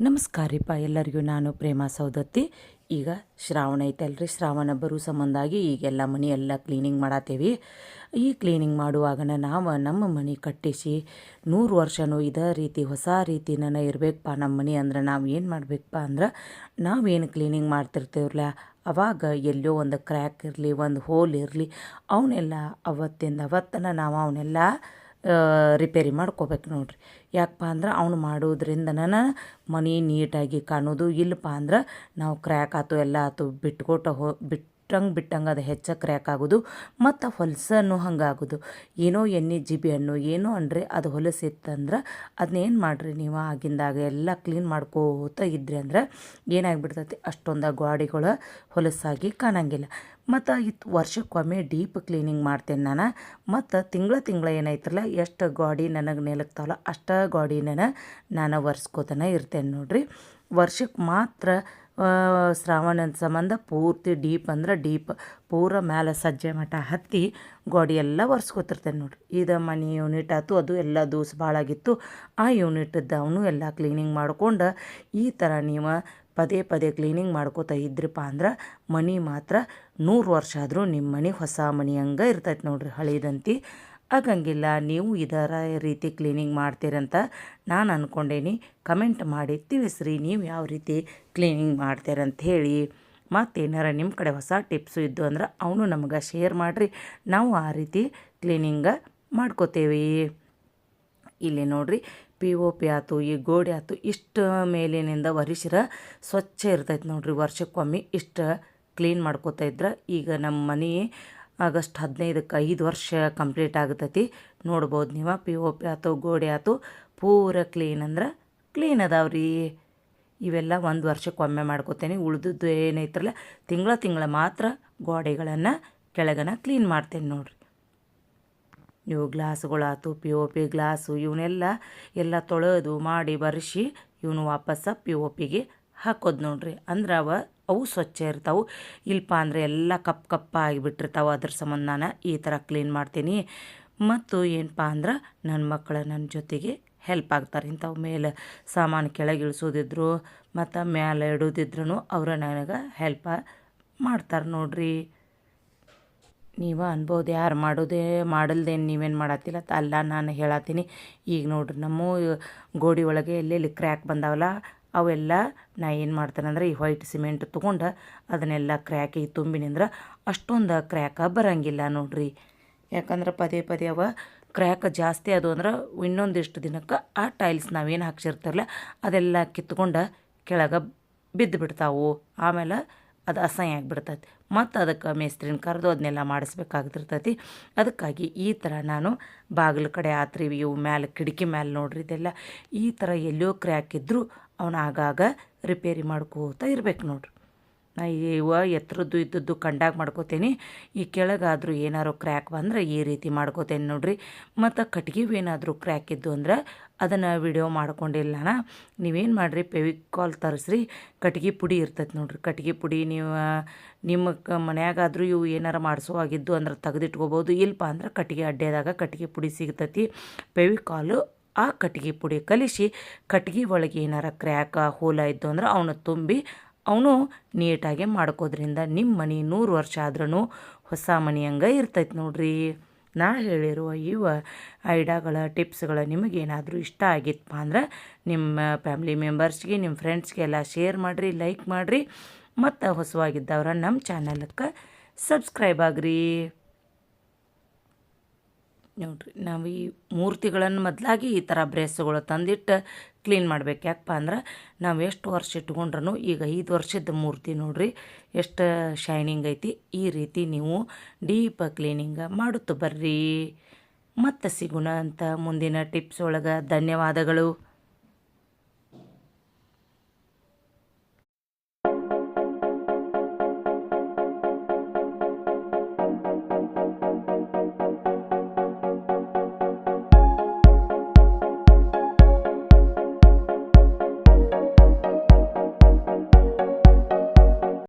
ನಮಸ್ಕಾರ ರೀಪ್ಪ ಎಲ್ಲರಿಗೂ. ನಾನು ಪ್ರೇಮ ಸೌದತ್ತಿ ಈಗ ಶ್ರಾವಣ ಐತಲ್ರಿ. ಶ್ರಾವಣ ಬರೋ ಸಂಬಂಧಾಗಿ ಈಗೆಲ್ಲ ಮನೆ ಎಲ್ಲ ಕ್ಲೀನಿಂಗ್ ಮಾಡತ್ತೇವಿ ಈ ಕ್ಲೀನಿಂಗ್ ಮಾಡುವಾಗನ ನಾವು ನಮ್ಮ ಮನೆ ಕಟ್ಟಿಸಿ ನೂರು ವರ್ಷನೂ ಇದೇ ರೀತಿ ಹೊಸ ರೀತಿನ ಇರಬೇಕಪ್ಪ ನಮ್ಮ ಮನೆ ಅಂದ್ರೆ ನಾವು ಏನು ಮಾಡಬೇಕಪ್ಪ ಅಂದ್ರೆ ನಾವೇನು ಕ್ಲೀನಿಂಗ್ ಮಾಡ್ತಿರ್ತೀವ್ರಲ್ಲ ಅವಾಗ ಎಲ್ಲೋ ಒಂದು ಕ್ರ್ಯಾಕ್ ಇರಲಿ, ಒಂದು ಹೋಲ್ ಇರಲಿ, ಅವನ್ನೆಲ್ಲ ಅವತ್ತಿಂದ ಅವತ್ತನ ನಾವು ಅವನ್ನೆಲ್ಲ ರಿಪೇರಿ ಮಾಡ್ಕೋಬೇಕು ನೋಡ್ರಿ. ಯಾಕಪ್ಪ ಅಂದ್ರೆ ಅವ್ನು ಮಾಡೋದ್ರಿಂದ ನಾನು ಮನೆ ನೀಟಾಗಿ ಕಾಣೋದು ಇಲ್ಲಪ್ಪ ಅಂದ್ರೆ ನಾವು ಕ್ರ್ಯಾಕ್ ಆಯ್ತು ಎಲ್ಲ ಆಯ್ತು ಬಿಟ್ಕೊಟ್ಟು ಹೋ ಬಿಟ್ಟಂಗೆ ಬಿಟ್ಟಂಗೆ ಅದು ಹೆಚ್ಚ ಕ್ರ್ಯಾಕ್ ಆಗೋದು ಮತ್ತು ಹೊಲಸನ್ನು ಹಂಗಾಗೋದು? ಏನೋ ಎಣ್ಣೆ ಜಿಬಿ ಹಣ್ಣು ಏನೋ ಅಂದರೆ ಅದು ಹೊಲಸಿತ್ತಂದ್ರೆ ಅದನ್ನೇನು ಮಾಡಿರಿ ನೀವು ಆಗಿಂದಾಗ? ಎಲ್ಲ ಕ್ಲೀನ್ ಮಾಡ್ಕೋತ ಇದ್ರಿ ಅಂದ್ರೆ ಏನಾಗ್ಬಿಡ್ತೈತಿ? ಅಷ್ಟೊಂದು ಗಾಡಿಗಳು ಹೊಲಸಾಗಿ ಕಾಣಂಗಿಲ್ಲ. ಮತ್ತು ಇತ್ತು ವರ್ಷಕ್ಕೊಮ್ಮೆ ಡೀಪ್ ಕ್ಲೀನಿಂಗ್ ಮಾಡ್ತೇನೆ ನಾನು. ಮತ್ತು ತಿಂಗಳ ತಿಂಗಳ ಏನೈತ್ರಲ್ಲ, ಎಷ್ಟು ಗಾಡಿ ನನಗೆ ನೆಲಕ್ತಾವಲ್ಲ ಅಷ್ಟು ಗಾಡಿನ ನಾನು ಒರೆಸ್ಕೋತಾನೆ ಇರ್ತೇನೆ ನೋಡಿರಿ. ವರ್ಷಕ್ಕೆ ಮಾತ್ರ ಶ್ರಾವಣದ ಸಂಬಂಧ ಪೂರ್ತಿ ಡೀಪ್ ಅಂದ್ರೆ ಡೀಪ್, ಪೂರ ಮ್ಯಾಲೆ ಸಜ್ಜೆ ಮಠ ಹತ್ತಿ ಗೋಡಿ ಎಲ್ಲ ಒರೆಸ್ಕೊತಿರ್ತೇನೆ ನೋಡ್ರಿ. ಇದು ಮನೆ ಯೂನಿಟ್ ಆಯ್ತು ಅದು ಎಲ್ಲ ದೂಸ ಭಾಳ ಆಗಿತ್ತು ಆ ಯೂನಿಟ್ ಅವನು ಎಲ್ಲ ಕ್ಲೀನಿಂಗ್ ಮಾಡ್ಕೊಂಡು ಈ ಥರ ನೀವು ಪದೇ ಪದೇ ಕ್ಲೀನಿಂಗ್ ಮಾಡ್ಕೋತಾ ಇದ್ರಪ್ಪ ಅಂದ್ರೆ ಮನೆ ಮಾತ್ರ ನೂರು ವರ್ಷ ಆದರೂ ನಿಮ್ಮ ಮನೆ ಹೊಸ ಮನೆ ಹಂಗೆ ಇರ್ತೈತೆ ನೋಡ್ರಿ ಹಳೇದಂತಿ. ಆಗಂಗಿಲ್ಲ ನೀವು ಇದರ ರೀತಿ ಕ್ಲೀನಿಂಗ್ ಮಾಡ್ತೀರಂತ ನಾನು ಅಂದ್ಕೊಂಡೇನಿ ಕಮೆಂಟ್ ಮಾಡಿ ತಿಳಿಸ್ರಿ, ನೀವು ಯಾವ ರೀತಿ ಕ್ಲೀನಿಂಗ್ ಮಾಡ್ತೀರಂತ ಹೇಳಿ. ಮತ್ತೇನಾರ ನಿಮ್ಮ ಕಡೆ ಹೊಸ ಟಿಪ್ಸು ಇದ್ದು ಅಂದ್ರೆ ಅವನು ನಮಗೆ ಶೇರ್ ಮಾಡಿರಿ. ನಾವು ಆ ರೀತಿ ಕ್ಲೀನಿಂಗ ಮಾಡ್ಕೋತೇವೆ. ಇಲ್ಲಿ ನೋಡಿರಿ ಪಿ ಓ ಪಿ ಆಯ್ತು ಈ ಗೋಡೆ ಆಯ್ತು ಇಷ್ಟು ಮೇಲಿನಿಂದ ಒರಿಸಿರ ಸ್ವಚ್ಛ ಇರ್ತೈತೆ ನೋಡಿರಿ. ವರ್ಷಕ್ಕೊಮ್ಮೆ ಇಷ್ಟು ಕ್ಲೀನ್ ಮಾಡ್ಕೋತಾ ಇದ್ರೆ ಈಗ ನಮ್ಮ ಮನೆ ಆಗಸ್ಟ್ ಹದಿನೈದಕ್ಕೆ ಐದು ವರ್ಷ ಕಂಪ್ಲೀಟ್ ಆಗತೈತಿ. ನೋಡ್ಬೋದು ನೀವು. ಪಿ ಓ ಪಿ ಆಯ್ತು ಗೋಡೆ ಆಯ್ತು ಪೂರ ಕ್ಲೀನ್ ಅಂದ್ರೆ ಕ್ಲೀನ್ ಅದಾವ್ರಿ ಇವೆಲ್ಲ ಒಂದು ವರ್ಷಕ್ಕೊಮ್ಮೆ ಮಾಡ್ಕೋತೇನೆ. ಉಳಿದದ್ದು ಏನೈತ್ರಲ್ಲ ತಿಂಗಳ ತಿಂಗಳ ಮಾತ್ರ ಗೋಡೆಗಳನ್ನು ಕೆಳಗನ ಕ್ಲೀನ್ ಮಾಡ್ತೇನೆ ನೋಡ್ರಿ. ಇವು ಗ್ಲಾಸ್ಗಳಾಯ್ತು ಪಿ ಓ ಪಿ ಗ್ಲಾಸು ಇವನ್ನೆಲ್ಲ ಎಲ್ಲ ತೊಳೆದು ಮಾಡಿ ಬರೆಸಿ, ಇವನು ವಾಪಸ್ಸ ಪಿ ಓ ಪಿಗೆ ಹಾಕೋದು ನೋಡ್ರಿ. ಅಂದ್ರೆ ಅವ ಅವು ಸ್ವಚ್ಛ ಇರ್ತಾವೆ. ಇಲ್ಪ ಅಂದರೆ ಎಲ್ಲ ಕಪ್ ಕಪ್ಪ ಆಗಿಬಿಟ್ಟಿರ್ತಾವೆ ಅದ್ರ ಸಂಬಂಧ ನಾನು ಈ ಥರ ಕ್ಲೀನ್ ಮಾಡ್ತೀನಿ. ಮತ್ತು ಏನಪ್ಪ ಅಂದ್ರೆ ನನ್ನ ಮಕ್ಕಳು ನನ್ನ ಜೊತೆಗೆ ಹೆಲ್ಪ್ ಆಗ್ತಾರೆ ಇಂಥವು. ಮೇಲೆ ಸಾಮಾನು ಕೆಳಗೆ ಇಳಿಸೋದಿದ್ರು ಮತ್ತು ಮೇಲೆ ಇಡೋದಿದ್ರು ಅವರ ನನಗೆ ಹೆಲ್ಪ ಮಾಡ್ತಾರೆ ನೋಡ್ರಿ. ನೀವು ಅನ್ಬೋದು ಯಾರು ಮಾಡೋದೇ ಮಾಡಲ್ದೇನು ನೀವೇನು ಮಾಡತ್ತಿಲ್ಲ ಅಲ್ಲ ನಾನು ಹೇಳತ್ತೀನಿ ಈಗ ನೋಡ್ರಿ ನಮ್ಮ ಗೋಡಿ ಒಳಗೆ ಎಲ್ಲೆಲ್ಲಿ ಕ್ರ್ಯಾಕ್ ಬಂದಾವಲ್ಲ ಅವೆಲ್ಲ ನಾ ಏನು ಮಾಡ್ತೇನೆಂದ್ರೆ ಈ ವೈಟ್ ಸಿಮೆಂಟ್ ತೊಗೊಂಡು ಅದನ್ನೆಲ್ಲ ಕ್ರ್ಯಾಕಿಗೆ ತುಂಬಿನಿಂದ್ರೆ ಅಷ್ಟೊಂದು ಕ್ರ್ಯಾಕ ಬರಂಗಿಲ್ಲ ನೋಡ್ರಿ. ಯಾಕಂದ್ರೆ ಪದೇ ಪದೇ ಅವ ಕ್ರ್ಯಾಕ್ ಜಾಸ್ತಿ ಅದು ಅಂದ್ರೆ ಇನ್ನೊಂದಿಷ್ಟು ದಿನಕ್ಕೆ ಆ ಟೈಲ್ಸ್ ನಾವೇನು ಹಾಕ್ಸಿರ್ತಾರಲ್ಲ ಅದೆಲ್ಲ ಕಿತ್ಕೊಂಡು ಕೆಳಗೆ ಬಿದ್ದು ಬಿಡ್ತಾವು. ಆಮೇಲೆ ಅದು ಅಸಹ್ಯ ಆಗಿಬಿಡ್ತೈತಿ. ಮತ್ತು ಅದಕ್ಕೆ ಮೇಸ್ತ್ರಿನ ಕರೆದು ಅದನ್ನೆಲ್ಲ ಮಾಡಿಸ್ಬೇಕಾಗ್ತಿರ್ತೈತಿ. ಅದಕ್ಕಾಗಿ ಈ ಥರ ನಾನು ಬಾಗಿಲು ಕಡೆ ಆತ್ರಿ, ಇವು ಮ್ಯಾಲೆ ಕಿಟಕಿ ಮ್ಯಾಲೆ ನೋಡ್ರಿ ಇದೆಲ್ಲ. ಈ ಥರ ಎಲ್ಲೋ ಕ್ರ್ಯಾಕ್ ಇದ್ದರೂ ಅವನು ಆಗಾಗ ರಿಪೇರಿ ಮಾಡ್ಕೋತ ಇರ್ಬೇಕು ನೋಡ್ರಿ. ನಾ ಇವ ಎತ್ತರದ್ದು ಇದ್ದದ್ದು ಕಂಡಾಗ ಮಾಡ್ಕೋತೇನೆ, ಈ ಕೆಳಗಾದರೂ ಏನಾದ್ರೂ ಕ್ರ್ಯಾಕ್ ಬಂದ್ರೆ ಈ ರೀತಿ ಮಾಡ್ಕೋತೇನೆ ನೋಡ್ರಿ. ಮತ್ತು ಕಟ್ಗಿವು ಏನಾದರೂ ಕ್ರ್ಯಾಕ್ ಇದ್ದು ಅಂದ್ರೆ ಅದನ್ನು ವಿಡಿಯೋ ಮಾಡ್ಕೊಂಡಿಲ್ಲ ನೀವೇನು ಮಾಡಿರಿ ಪೆವಿಕಾಲ್ ತರಿಸ್ರಿ, ಕಟ್ಗೆ ಪುಡಿ ಇರ್ತೈತೆ ನೋಡ್ರಿ. ಕಟ್ಗೆ ಪುಡಿ ನೀವು, ನಿಮ್ಮ ಕ ಮನ್ಯಾಗಾದರೂ ಇವು ಏನಾರು ಆಗಿದ್ದು ಅಂದ್ರೆ ತೆಗೆದಿಟ್ಕೋಬೋದು. ಇಲ್ಲಪ್ಪ ಅಂದ್ರೆ ಕಟ್ಗೆ ಅಡ್ಡೆದಾಗ ಕಟ್ಗೆ ಪುಡಿ ಸಿಗ್ತೈತಿ. ಪೆವಿಕಾಲು ಆ ಕಟ್ಗೆ ಪುಡಿ ಕಲಿಸಿ ಕಟ್ಗೆ ಒಳಗೆ ಏನಾರ ಕ್ರ್ಯಾಕ ಹೋಲ ಇದ್ದು ಅಂದ್ರೆ ಅವನ ತುಂಬಿ ಅವನು ನೀಟಾಗಿ ಮಾಡ್ಕೋದ್ರಿಂದ ನಿಮ್ಮ ಮನೆ ನೂರು ವರ್ಷ ಆದ್ರೂ ಹೊಸ ಮನೆ ಹಂಗೆ ಇರ್ತೈತೆ ನೋಡ್ರಿ. ನಾ ಹೇಳಿರುವ ಇವ ಐಡಿಯಾಗಳ, ಟಿಪ್ಸ್ಗಳ ನಿಮಗೇನಾದರೂ ಇಷ್ಟ ಆಗಿತ್ತಪ್ಪ ಅಂದ್ರೆ ನಿಮ್ಮ ಫ್ಯಾಮ್ಲಿ ಮೆಂಬರ್ಸ್ಗೆ ನಿಮ್ಮ ಫ್ರೆಂಡ್ಸ್ಗೆಲ್ಲ ಶೇರ್ ಮಾಡಿರಿ ಲೈಕ್ ಮಾಡಿರಿ. ಮತ್ತು ಹೊಸವಾಗಿದ್ದವ್ರ ನಮ್ಮ ಚಾನಲ್ಗೆ ಸಬ್ಸ್ಕ್ರೈಬ್ ಆಗ್ರಿ. ನೋಡ್ರಿ, ನಾವು ಈ ಮೂರ್ತಿಗಳನ್ನು ಮೊದಲಾಗಿ ಈ ಥರ ಬ್ರೇಸ್ಗಳು ತಂದಿಟ್ಟು ಕ್ಲೀನ್ ಮಾಡ್ಬೇಕು. ಯಾಕಪ್ಪ ಅಂದ್ರೆ ನಾವು ಎಷ್ಟು ವರ್ಷ ಇಟ್ಕೊಂಡ್ರೂ ಈಗ ಐದು ವರ್ಷದ ಮೂರ್ತಿ ನೋಡ್ರಿ, ಎಷ್ಟು ಶೈನಿಂಗ್ ಐತಿ. ಈ ರೀತಿ ನೀವು ಡೀಪ ಕ್ಲೀನಿಂಗ್ ಮಾಡುತ್ತ ಬರ್ರಿ. ಮತ್ತೆ ಸಿಗೋಣ ಅಂತ ಮುಂದಿನ ಟಿಪ್ಸ್ ಒಳಗೆ. ಧನ್ಯವಾದಗಳು.